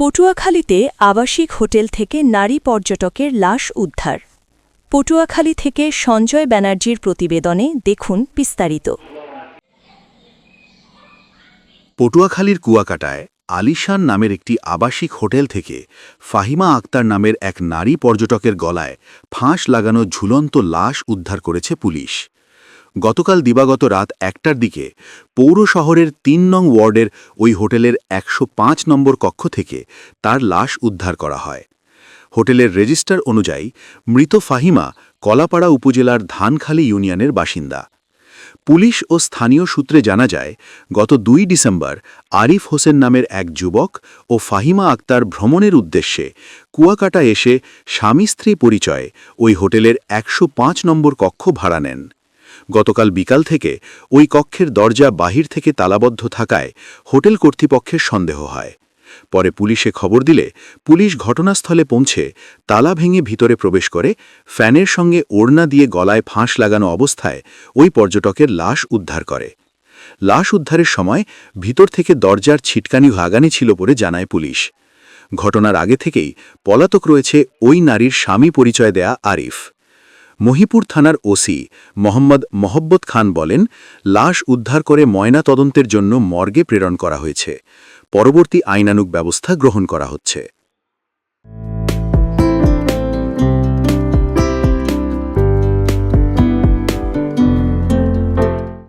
পটুয়াখালীতে আবাসিক হোটেল থেকে নারী পর্যটকের লাশ উদ্ধার। পটুয়াখালী থেকে সঞ্জয় ব্যানার্জির প্রতিবেদনে দেখুন বিস্তারিত। পটুয়াখালীর কুয়াকাটায় আলিশান নামের একটি আবাসিক হোটেল থেকে ফাহিমা আক্তার নামের এক নারী পর্যটকের গলায় ফাঁস লাগানো ঝুলন্ত লাশ উদ্ধার করেছে পুলিশ। গতকাল দিবাগত রাত একটার দিকে পৌর শহরের তিন নং ওয়ার্ডের ওই হোটেলের একশো পাঁচ নম্বর কক্ষ থেকে তার লাশ উদ্ধার করা হয়। হোটেলের রেজিস্টার অনুযায়ী মৃত ফাহিমা কলাপাড়া উপজেলার ধানখালী ইউনিয়নের বাসিন্দা। পুলিশ ও স্থানীয় সূত্রে জানা যায়, গত দুই ডিসেম্বর আরিফ হোসেন নামের এক যুবক ও ফাহিমা আক্তার ভ্রমণের উদ্দেশ্যে কুয়াকাটা এসে স্বামী স্ত্রী পরিচয়ে ওই হোটেলের একশো পাঁচ নম্বর কক্ষ ভাড়া নেন। গতকাল বিকাল থেকে ওই কক্ষের দরজা বাহির থেকে তালাবদ্ধ থাকায় হোটেল কর্তৃপক্ষের সন্দেহ হয়। পরে পুলিশে খবর দিলে পুলিশ ঘটনাস্থলে পৌঁছে তালা ভেঙে ভিতরে প্রবেশ করে ফ্যানের সঙ্গে ওড়না দিয়ে গলায় ফাঁস লাগানো অবস্থায় ওই পর্যটকের লাশ উদ্ধার করে। লাশ উদ্ধারের সময় ভিতর থেকে দরজার ছিটকানি ভাগানি ছিল বলে জানায় পুলিশ। ঘটনার আগে থেকেই পলাতক রয়েছে ওই নারীর স্বামী পরিচয় দেয়া আরিফ। মহিপুর থানার ওসি মোহাম্মদ মহব্বত খান বলেন, লাশ উদ্ধার করে ময়না তদন্তের জন্য মর্গে প্রেরণ করা হয়েছে। পরবর্তী আইনানুক ব্যবস্থা গ্রহণ করা হচ্ছে।